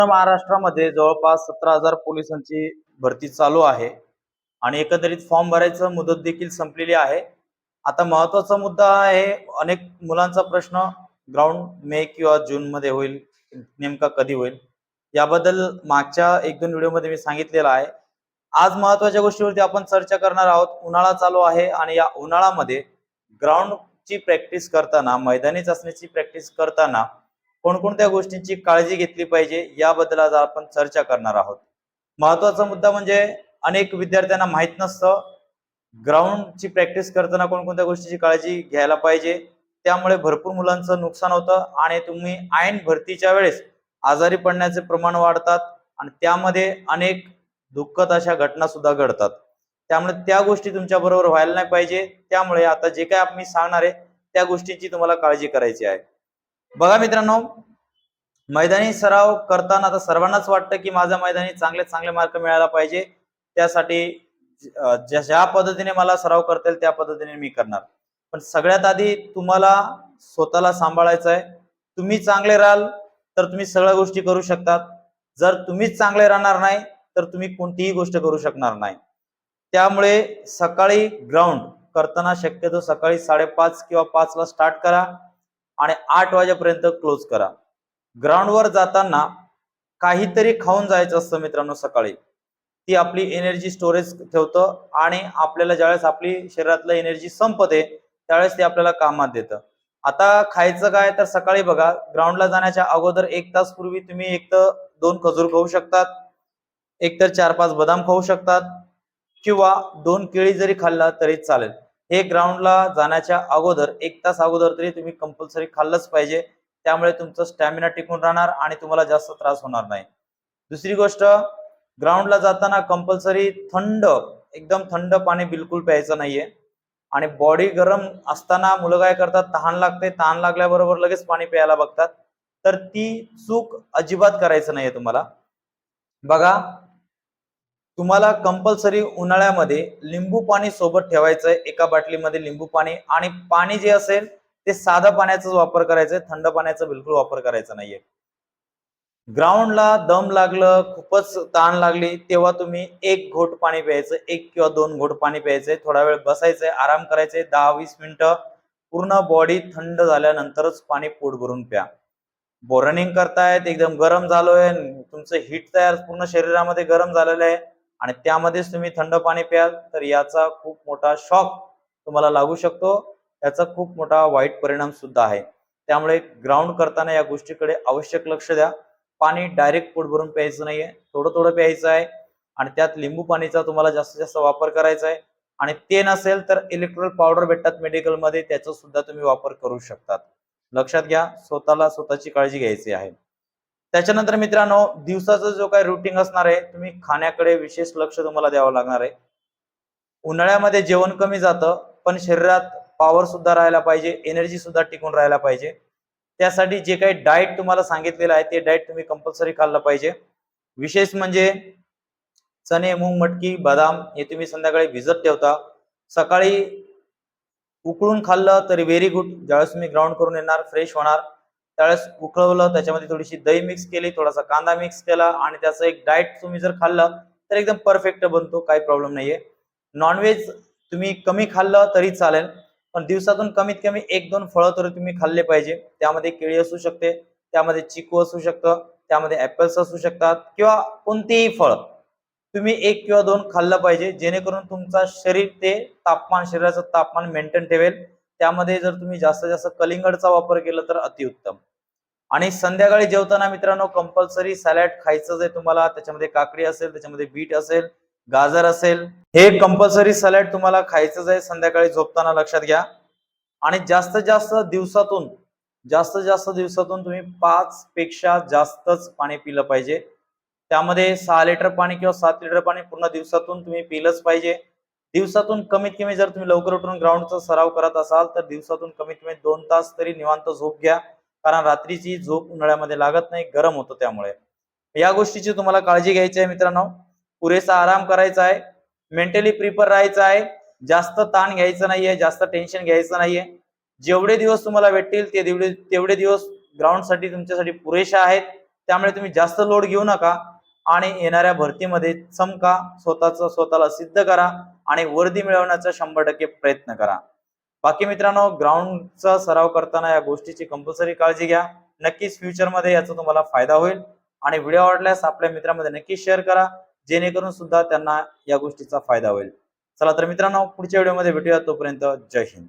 महाराष्ट्रामध्ये जवळपास सतरा हजार पोलिसांची भरती चालू आहे आणि एकंदरीत फॉर्म भरायचं मुदत देखील संपलेली आहे. आता महत्त्वाचा मुद्दा आहे अनेक मुलांचा प्रश्न ग्राउंड मे किंवा जून मध्ये होईल नेमका कधी होईल याबद्दल मागच्या एक दोन व्हिडिओमध्ये मी सांगितलेलं आहे. आज महत्त्वाच्या गोष्टीवरती आपण चर्चा करणार आहोत उन्हाळा चालू आहे आणि या उन्हाळ्यामध्ये ग्राउंडची प्रॅक्टिस करताना मैदानी चाचणीची प्रॅक्टिस करताना कोणकोणत्या गोष्टींची काळजी घेतली पाहिजे याबद्दल आज आपण चर्चा करणार आहोत. महत्त्वाचा मुद्दा म्हणजे अनेक विद्यार्थ्यांना माहीत नसतं. ग्राउंडची प्रॅक्टिस करताना कोणकोणत्या गोष्टीची काळजी घ्यायला पाहिजे त्यामुळे भरपूर मुलांचं नुकसान होतं आणि तुम्ही ऐन भरतीच्या वेळेस आजारी पडण्याचे प्रमाण वाढतात आणि त्यामध्ये अनेक दुःखद अशा घटना सुद्धा घडतात. त्यामुळे त्या गोष्टी तुमच्या बरोबर व्हायला नाही पाहिजे. त्यामुळे आता जे काय मी सांगणार आहे त्या गोष्टींची तुम्हाला काळजी करायची आहे. बघा मित्रांनो मैदानी सराव करताना आता सर्वांनाच वाटतं की माझा मैदानी चांगले चांगले मार्क मिळायला पाहिजे. त्यासाठी ज्या ज्या पद्धतीने मला सराव करता येईल त्या पद्धतीने मी करणार. पण सगळ्यात आधी तुम्हाला स्वतःला सांभाळायचं आहे. तुम्ही चांगले राहाल तर तुम्ही सगळ्या गोष्टी करू शकतात. जर तुम्हीच चांगले राहणार नाही तर तुम्ही कोणतीही गोष्ट करू शकणार नाही. त्यामुळे सकाळी ग्राउंड करताना शक्यतो सकाळी साडेपाच किंवा पाचला स्टार्ट करा. आणि आठ वाजेपर्यंत क्लोज करा. ग्राउंडवर जाताना काहीतरी खाऊन जायचं असतं मित्रांनो सकाळी. ती आपली एनर्जी स्टोरेज ठेवतं आणि आपल्याला ज्यावेळेस आपली शरीरातलं एनर्जी संपते त्यावेळेस ते आपल्याला कामात देतं. आता खायचं काय तर सकाळी बघा. ग्राउंडला जाण्याच्या अगोदर एक तास पूर्वी तुम्ही एक तर दोन खजूर खाऊ शकतात एक तर चार पाच बदाम खाऊ शकतात किंवा दोन केळी जरी खाल्ला तरी चालेल. हे ग्राउंडला जाण्याच्या अगोदर एक तास अगोदर तरी तुम्ही कंपल्सरी खाल्लंच पाहिजे. त्यामुळे तुमचं स्टॅमिना टिकून राहणार आणि तुम्हाला जास्त त्रास होणार नाही. दुसरी गोष्ट ग्राउंडला जाताना कंपल्सरी थंड एकदम थंड पाणी बिलकुल प्यायचं नाहीये. आणि बॉडी गरम असताना मुलं काय करतात तहान लागते तहान लागल्याबरोबर लगेच पाणी प्यायला बघतात. तर ती चूक अजिबात करायचं नाहीये तुम्हाला. बघा तुम्हाला कंपल्सरी उन्हाळ्यामध्ये लिंबू पाणी सोबत ठेवायचंय. एका बाटलीमध्ये लिंबू पाणी आणि पाणी जे असेल ते साधा पाण्याचाच वापर करायचंय. थंड पाण्याचा बिलकुल वापर करायचा नाहीये. ग्राउंडला दम लागलं खूपच ताण लागली तेव्हा तुम्ही एक घोट पाणी प्यायचं एक किंवा दोन घोट पाणी प्यायचंय. थोडा वेळ बसायचंय आराम करायचंय. दहा वीस मिनिटं पूर्ण बॉडी थंड झाल्यानंतरच पाणी पोट भरून प्या. रनिंग करतायत एकदम गरम झालोय तुमचं हिट तयार पूर्ण शरीरामध्ये गरम झालेलं आहे. आणि त्यामध्येच तुम्ही थंड पाणी प्याल तर याचा खूप मोठा शॉक तुम्हाला लागू शकतो. याचा खूप मोठा वाईट परिणाम सुद्धा आहे. त्यामुळे ग्राउंड करताना या गोष्टीकडे आवश्यक लक्ष द्या. पाणी डायरेक्ट पोट भरून प्यायचं नाहीये. थोडं थोडं प्यायचं आहे आणि त्यात लिंबू पाणीचा तुम्हाला जास्तीत जास्त वापर करायचा आहे. आणि ते नसेल तर इलेक्ट्रॉल पावडर भेटतात मेडिकलमध्ये त्याचा सुद्धा तुम्ही वापर करू शकतात. लक्षात घ्या स्वतःला स्वतःची काळजी घ्यायची आहे. त्याच्यानंतर मित्रांनो दिवसाचा जो काही रुटीन असणार आहे तुम्ही खाण्याकडे विशेष लक्ष तुम्हाला द्यावं लागणार आहे. उन्हाळ्यामध्ये जेवण कमी जातं पण शरीरात पॉवर सुद्धा राहायला पाहिजे एनर्जी सुद्धा टिकून राहायला पाहिजे. त्यासाठी जे काही डाएट तुम्हाला सांगितलेलं आहे ते डाएट तुम्ही कंपल्सरी खाल्लं पाहिजे. विशेष म्हणजे चणे मूग मटकी बदाम हे तुम्ही संध्याकाळी भिजत ठेवता. सकाळी उकळून खाल्लं तरी व्हेरी गुड ज्यावेळेस तुम्ही ग्राउंड करून येणार फ्रेश होणार. त्यावेळेस उकळवलं त्याच्यामध्ये थोडीशी दही मिक्स केली थोडासा कांदा मिक्स केला आणि त्याचं एक डाएट तुम्ही जर खाल्लं तर एकदम परफेक्ट बनतो काही प्रॉब्लेम नाहीये. नॉनव्हेज तुम्ही कमी खाल्लं तरी चालेल पण दिवसातून कमीत कमी एक दोन फळं तरी तुम्ही खाल्ले पाहिजे. त्यामध्ये केळी असू शकते त्यामध्ये चिकू असू शकतं त्यामध्ये ऍपल्स असू शकतात किंवा कोणतेही फळ. तुम्ही एक किंवा दोन खाल्लं पाहिजे जेणेकरून तुमचा शरीर ते तापमान शरीराचं तापमान मेंटेन ठेवेल. त्यामध्ये जर तुम्ही जास्तीत जास्त कलिंगडचा वापर केला तर अतिउत्तम. आणि संध्याकाळी जेवताना मित्रांनो कंपल्सरी सॅलड खायचं आहे तुम्हाला त्याच्यामध्ये काकडी असेल त्याच्यामध्ये बीट असेल गाजर असेल हे कंपल्सरी सॅलड तुम्हाला खायचंच आहे संध्याकाळी झोपताना लक्षात घ्या. आणि जास्तीत जास्त दिवसातून जास्तीत जास्त दिवसातून तुम्ही पाच पेक्षा जास्तच पाणी पिलं पाहिजे. त्यामध्ये सहा लिटर पाणी किंवा सात लिटर पाणी पूर्ण दिवसातून तुम्ही पिलंच पाहिजे. दिवसातून कमीत कमी जर तुम्ही लवकर उठून ग्राउंडचा सराव करत असाल तर दिवसातून कमीत कमी दोन तास तरी निवांत झोप घ्या. कारण रात्रीची झोप उन्हाळ्यामध्ये लागत नाही गरम होतं त्यामुळे. या गोष्टीची तुम्हाला काळजी घ्यायची आहे मित्रांनो. पुरेसा आराम करायचा आहे. मेंटली प्रिपेअर राहायचं आहे. जास्त ताण घ्यायचं नाहीये जास्त टेन्शन घ्यायचं नाहीये. जेवढे दिवस तुम्हाला भेटतील ते तेवढे तेवढे दिवस ग्राउंडसाठी तुमच्यासाठी पुरेशा आहेत. त्यामुळे तुम्ही जास्त लोड घेऊ नका. आणि येणाऱ्या भरतीमध्ये चमका स्वतःच स्वतःला सिद्ध करा आणि वर्दी मिळवण्याचा शंभर टक्के प्रयत्न करा. बाकी मित्रांनो ग्राउंडचा सराव करताना या गोष्टीची कंपल्सरी काळजी घ्या. नक्कीच फ्युचरमध्ये याचा तुम्हाला फायदा होईल. आणि व्हिडिओ आवडल्यास आपल्या मित्रांमध्ये नक्की शेअर करा. जेणेकरून सुद्धा त्यांना या गोष्टीचा फायदा होईल. चला तर मित्रांनो पुढच्या व्हिडिओमध्ये भेटूया. तोपर्यंत जय हिंद.